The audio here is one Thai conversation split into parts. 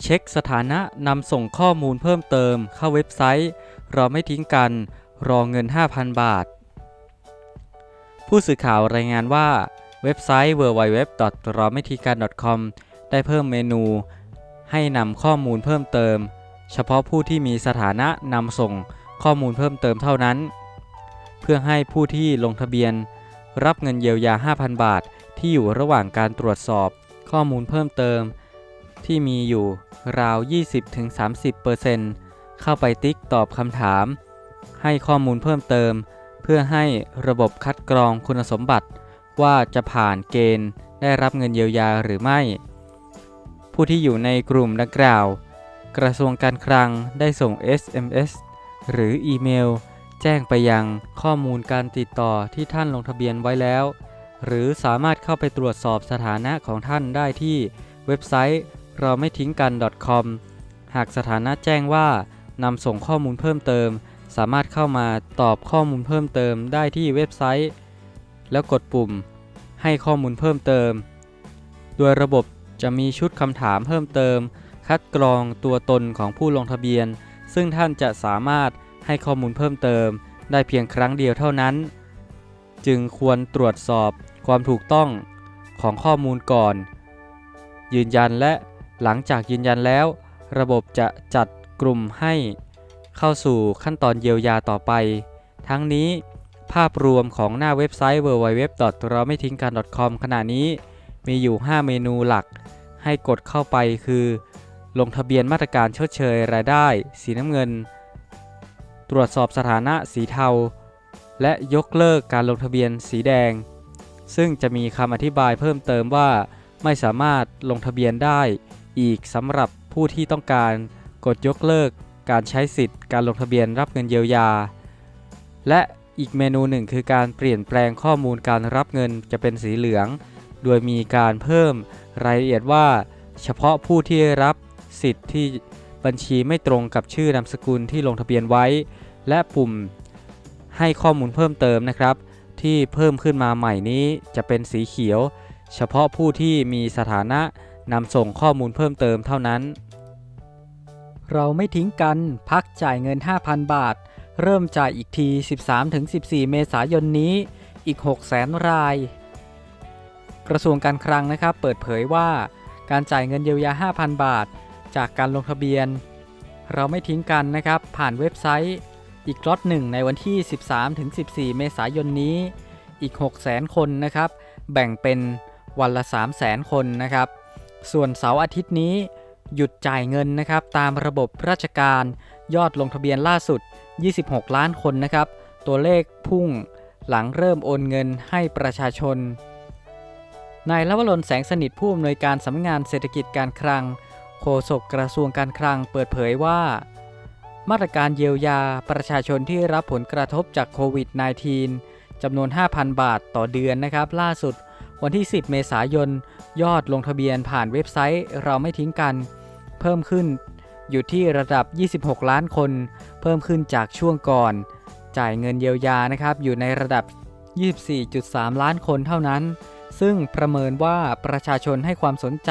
เช็คสถานะนำส่งข้อมูลเพิ่มเติมเข้าเว็บไซต์ เราไม่ทิ้งกัน รอเงิน 5,000 บาท ผู้สื่อข่าวรายงานว่า เว็บไซต์ www. เราไม่ทิ้งกัน .com ได้เพิ่มเมนู ให้นำข้อมูลเพิ่มเติม เฉพาะผู้ที่มีสถานะนำส่งข้อมูลเพิ่มเติมเท่านั้น เพื่อให้ผู้ที่ลงทะเบียน รับเงินเยียวยา 5,000 บาท ที่อยู่ระหว่างการตรวจสอบ ข้อมูลเพิ่มเติม ที่มีอยู่ราว 20-30%เข้าไปติ๊กตอบคำถาม ให้ข้อมูลเพิ่มเติม เพื่อให้ระบบคัดกรองคุณสมบัติ ว่าจะผ่านเกณฑ์ได้รับเงินเยียวยาหรือไม่ ผู้ที่อยู่ในกลุ่มดังกล่าว กระทรวงการคลังได้ส่ง SMS หรืออีเมล แจ้งไปยังข้อมูลการติดต่อที่ท่านลงทะเบียนไว้แล้ว หรือสามารถเข้าไปตรวจสอบสถานะของท่านได้ที่เว็บไซต์ เราไม่ทิ้งกัน .com หากสถานะแจ้งว่านำส่งข้อมูลเพิ่มเติม สามารถเข้ามาตอบข้อมูลเพิ่มเติมได้ที่เว็บไซต์ แล้วกดปุ่ม ให้ข้อมูลเพิ่มเติม โดยระบบจะมีชุดคำถามเพิ่มเติม คัดกรองตัวตนของผู้ลงทะเบียน ซึ่งท่านจะสามารถให้ข้อมูลเพิ่มเติม ได้เพียงครั้งเดียวเท่านั้น จึงควรตรวจสอบความถูกต้องของข้อมูลก่อน ยืนยันและ หลังจากยืนยันแล้ว ระบบจะจัดกลุ่มให้เข้าสู่ขั้นตอนเยียวยาต่อไป ทั้งนี้ภาพรวมของหน้าเว็บไซต์ www. เราไม่ทิ้งกัน .com ขณะนี้มีอยู่ 5 เมนูหลัก ให้กดเข้าไปคือ ลงทะเบียนมาตรการชดเชยรายได้ สีน้ำเงิน ตรวจสอบสถานะสีเทา และยกเลิกการลงทะเบียนสีแดง ซึ่งจะมีคำอธิบายเพิ่มเติมว่า ไม่สามารถลงทะเบียนได้ อีกสำหรับผู้ที่ต้องการกดยกเลิกการใช้สิทธิ์การลงทะเบียนรับเงินเยียวยา และอีกเมนูหนึ่งคือการเปลี่ยนแปลงข้อมูลการรับเงินจะเป็นสีเหลือง โดยมีการเพิ่มรายละเอียดว่า เฉพาะผู้ที่รับสิทธิ์ที่บัญชีไม่ตรงกับชื่อนามสกุลที่ลงทะเบียนไว้ และปุ่มให้ข้อมูลเพิ่มเติมนะครับ ที่เพิ่มขึ้นมาใหม่นี้จะเป็นสีเขียว เฉพาะผู้ที่มีสถานะ นำส่งข้อมูลเพิ่มเติมเท่านั้น เราไม่ทิ้งกันพักจ่ายเงิน 5,000 บาท เริ่มจ่ายอีกที 13-14 เมษายนนี้อีก 600,000 ราย กระทรวงการคลังนะครับเปิดเผยว่า การจ่ายเงินเยียวยา 5,000 บาท จากการลงทะเบียน เราไม่ทิ้งกันนะครับ ผ่านเว็บไซต์อีกล็อตหนึ่งในวันที่ 13-14 เมษายนนี้อีก 600,000 คนนะครับ แบ่งเป็นวันละ 300,000 คนนะครับ ส่วนเสาร์อาทิตย์นี้ หยุดจ่ายเงินนะครับตามระบบราชการยอดลงทะเบียนล่าสุด 26 ล้านคนนะครับ ตัวเลขพุ่งหลังเริ่มโอนเงินให้ประชาชนนายลวรนแสงสนิทผู้อำนวยการสำนักงานเศรษฐกิจการคลัง โฆษกกระทรวงการคลังเปิดเผยว่า มาตรการเยียวยาประชาชนที่รับผลกระทบจากโควิด -19 จำนวน 5,000 บาทต่อเดือนนะครับ ล่าสุด วันที่ 10 เมษายน ยอดลงทะเบียนผ่านเว็บไซต์เราไม่ทิ้งกัน เพิ่มขึ้นอยู่ที่ระดับ 26 ล้านคน เพิ่มขึ้นจากช่วงก่อน จ่ายเงินเยียวยานะครับ อยู่ในระดับ 24.3 ล้านคนเท่านั้น ซึ่งประเมินว่าประชาชนให้ความสนใจ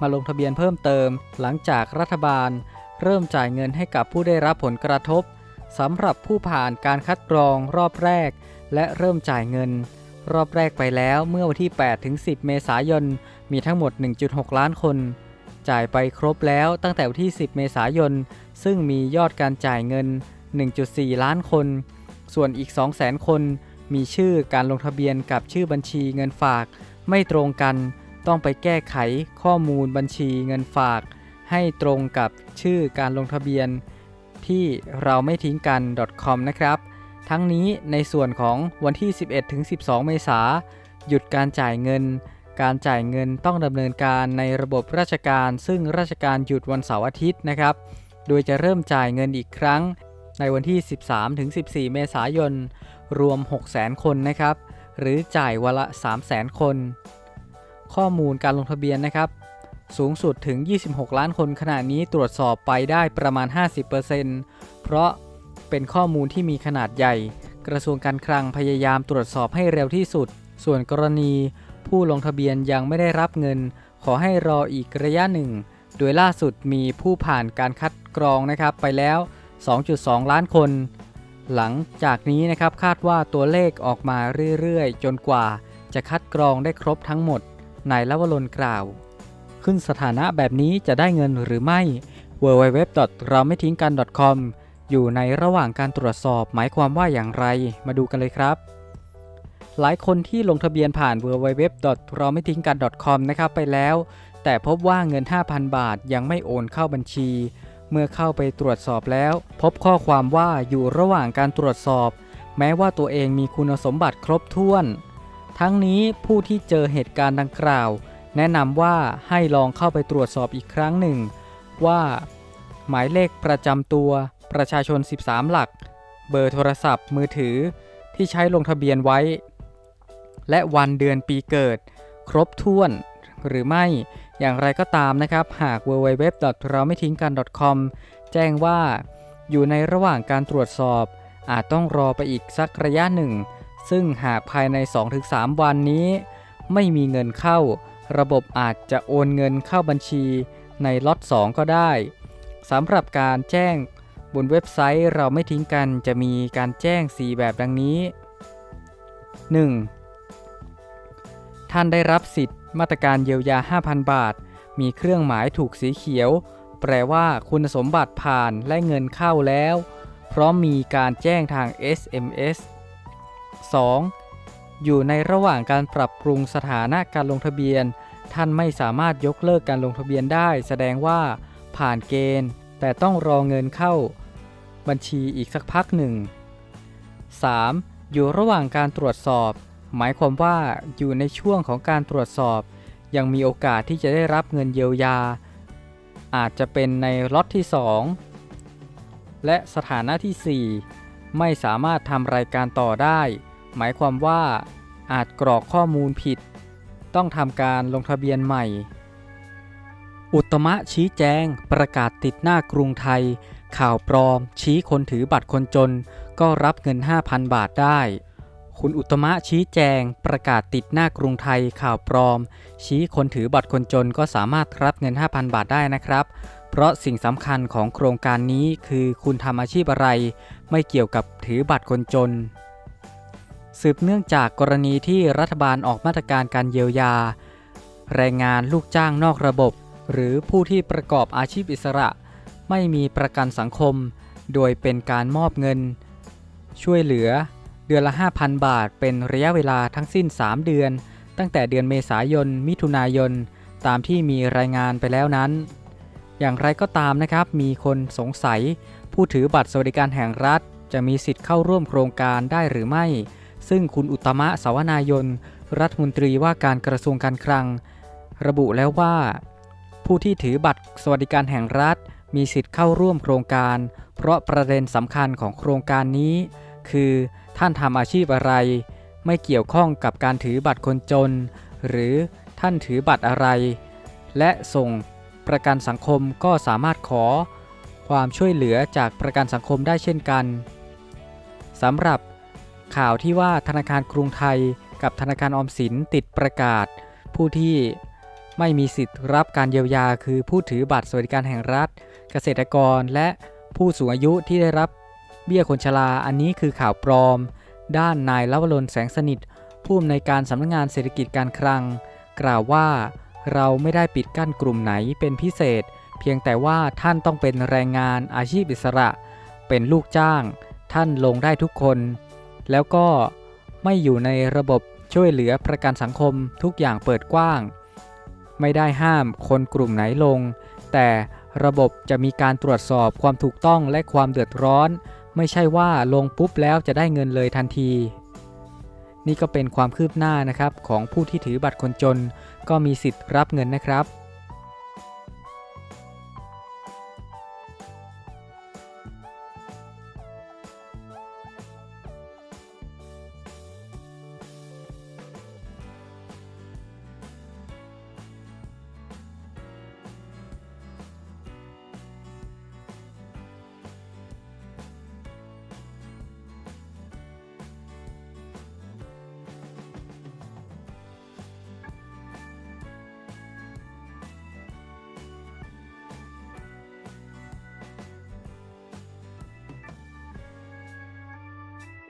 มาลงทะเบียนเพิ่มเติม หลังจากรัฐบาล เริ่มจ่ายเงินให้กับผู้ได้รับผลกระทบสำหรับผู้ผ่านการคัดกรองรอบแรก และเริ่มจ่ายเงิน รอบแรกไปแล้วเมื่อวันที่ 8 ถึง 10 เมษายน มีทั้งหมด 1.6 ล้านคน จ่ายไปครบแล้วตั้งแต่วันที่ 10 เมษายน ซึ่งมียอดการจ่ายเงิน 1.4 ล้านคน ส่วนอีก 200,000 คน มีชื่อการลงทะเบียนกับชื่อบัญชีเงินฝาก ไม่ตรงกัน ต้องไปแก้ไขข้อมูลบัญชีเงินฝาก ให้ตรงกับชื่อการลงทะเบียน ที่เราไม่ทิ้งกัน .com นะครับ ทั้งนี้ในส่วนของวันที่ 11-12 เมษาหยุดการจ่ายเงิน การจ่ายเงินต้องดำเนินการในระบบราชการ ซึ่งราชการหยุดวันเสาร์อาทิตย์นะครับ โดยจะเริ่มจ่ายเงินอีกครั้ง ในวันที่ 13-14 เมษายน รวม 600,000 คนนะครับ หรือจ่ายวันละ 300,000 คน ข้อมูลการลงทะเบียนนะครับ สูงสุดถึง 26 ล้านคนขณะนี้ตรวจสอบไปได้ประมาณ 50%เพราะ เป็นข้อมูลที่มีขนาดใหญ่ กระทรวงการคลังพยายามตรวจสอบให้เร็วที่สุด ส่วนกรณี ผู้ลงทะเบียนยังไม่ได้รับเงิน ขอให้รออีกระยะหนึ่ง โดยล่าสุดมีผู้ผ่านการคัดกรองนะครับไปแล้ว 2.2 ล้านคน หลังจากนี้นะครับคาดว่าตัวเลขออกมาเรื่อยๆ จนกว่า จะคัดกรองได้ครบทั้งหมดนายลวรนกล่าว ขึ้นสถานะแบบนี้จะได้เงินหรือไม่ w w w เราไม่ทิ้งกัน .com อยู่ในระหว่างการตรวจสอบหมายความว่าอย่างไร มาดูกันเลยครับ หลายคนที่ลงทะเบียนผ่าน w w w เราไม่ทิ้งกัน .com นะครับไปแล้ว แต่พบว่าเงิน 5,000 บาทยังไม่โอนเข้าบัญชี เมื่อเข้าไปตรวจสอบแล้ว พบข้อความว่าอยู่ระหว่างการตรวจสอบ แม้ว่าตัวเองมีคุณสมบัติครบถ้วน ทั้งนี้ผู้ที่เจอเหตุการณ์ดังกล่าว แนะนำว่าให้ลองเข้าไปตรวจสอบอีกครั้งหนึ่ง ว่า หมายเลขประจำตัว ประชาชน 13 หลัก เบอร์โทรศัพท์ มือถือที่ใช้ลงทะเบียนไว้ และวันเดือนปีเกิด ครบถ้วน หรือไม่อย่างไรก็ตามนะครับ หาก www เราไม่ทิ้งกัน .com แจ้งว่า อยู่ในระหว่างการตรวจสอบ อาจต้องรอไปอีกสักระยะหนึ่ง ซึ่งหากภายใน 2-3 วันนี้ ไม่มีเงินเข้า ระบบอาจจะโอนเงินเข้าบัญชีในล็อต 2 ก็ได้สำหรับการแจ้ง บนเว็บไซต์เราไม่ทิ้งกันจะมีการแจ้ง 4 แบบดังนี้ 1. ท่านได้รับสิทธิ์มาตรการเยียวยา 5,000 บาท มีเครื่องหมายถูกสีเขียว แปลว่าคุณสมบัติผ่านและเงินเข้าแล้วเพราะมีการแจ้งทาง SMS 2. อยู่ในระหว่างการปรับปรุงสถานะการลงทะเบียน ท่านไม่สามารถยกเลิกการลงทะเบียนได้ แสดงว่าผ่านเกณฑ์ แต่ต้องรอเงินเข้า บัญชีอีกสักพักหนึ่ง 3. อยู่ระหว่างการตรวจสอบ หมายความว่าอยู่ในช่วงของการตรวจสอบ ยังมีโอกาสที่จะได้รับเงินเยียวยา อาจจะเป็นในล็อตที่ 2 และสถานะที่ 4 ไม่สามารถทำรายการต่อได้ หมายความว่าอาจกรอกข้อมูลผิด ต้องทำการลงทะเบียนใหม่ อุตมะชี้แจงประกาศติดหน้ากรุงไทย ข่าวปลอม ชี้คนถือบัตรคนจน ก็รับเงิน 5,000 บาทได้ คุณอุตมะชี้แจง ประกาศติดหน้ากรุงไทยข่าวปลอม ชี้คนถือบัตรคนจนก็สามารถรับเงิน 5,000 บาทได้นะครับ เพราะสิ่งสำคัญของโครงการนี้คือคุณทำอาชีพอะไร ไม่เกี่ยวกับถือบัตรคนจน สืบเนื่องจากกรณีที่รัฐบาลออกมาตรการการเยียวยา แรงงานลูกจ้างนอกระบบ หรือผู้ที่ประกอบอาชีพอิสระ ไม่มีประกันสังคม โดยเป็นการมอบเงิน ช่วยเหลือเดือนละ 5,000 บาท เป็นระยะเวลาทั้งสิ้น 3 เดือน ตั้งแต่เดือนเมษายน มิถุนายน ตามที่มีรายงานไปแล้วนั้น อย่างไรก็ตามนะครับ มีคนสงสัย ผู้ถือบัตรสวัสดิการแห่งรัฐ จะมีสิทธิ์เข้าร่วมโครงการได้หรือไม่ ซึ่งคุณอุตมะสาวนายน รัฐมนตรีว่าการกระทรวงการคลัง ระบุแล้วว่า ผู้ที่ถือบัตรสวัสดิการแห่งรัฐ มีสิทธิ์เข้าร่วมโครงการ เพราะประเด็นสำคัญของโครงการนี้ คือท่านทำอาชีพอะไร ไม่เกี่ยวข้องกับการถือบัตรคนจน หรือท่านถือบัตรอะไร และส่งประกันสังคมก็สามารถขอ ความช่วยเหลือจากประกันสังคมได้เช่นกันสำหรับข่าวที่ว่าธนาคารกรุงไทยกับธนาคารออมสินติดประกาศ ผู้ที่ไม่มีสิทธิ์รับการเยียวยาคือผู้ถือบัตรสวัสดิการแห่งรัฐ เกษตรกรและผู้สูงอายุที่ได้รับเบี้ยคนชราอันนี้คือข่าวปลอม ด้านนายลวรนแสงสนิท ผู้อำนวยการสำนักงานเศรษฐกิจการคลัง กล่าวว่าเราไม่ได้ปิดกั้นกลุ่มไหนเป็นพิเศษ เพียงแต่ว่าท่านต้องเป็นแรงงานอาชีพอิสระ เป็นลูกจ้าง ท่านลงได้ทุกคน แล้วก็ไม่อยู่ในระบบช่วยเหลือประกันสังคมทุกอย่างเปิดกว้าง ไม่ได้ห้ามคนกลุ่มไหนลง แต่ ระบบจะมีการตรวจสอบความถูกต้องและความเดือดร้อน ไม่ใช่ว่าลงปุ๊บแล้วจะได้เงินเลยทันที นี่ก็เป็นความคืบหน้านะครับของผู้ที่ถือบัตรคนจน ก็มีสิทธิ์รับเงินนะครับ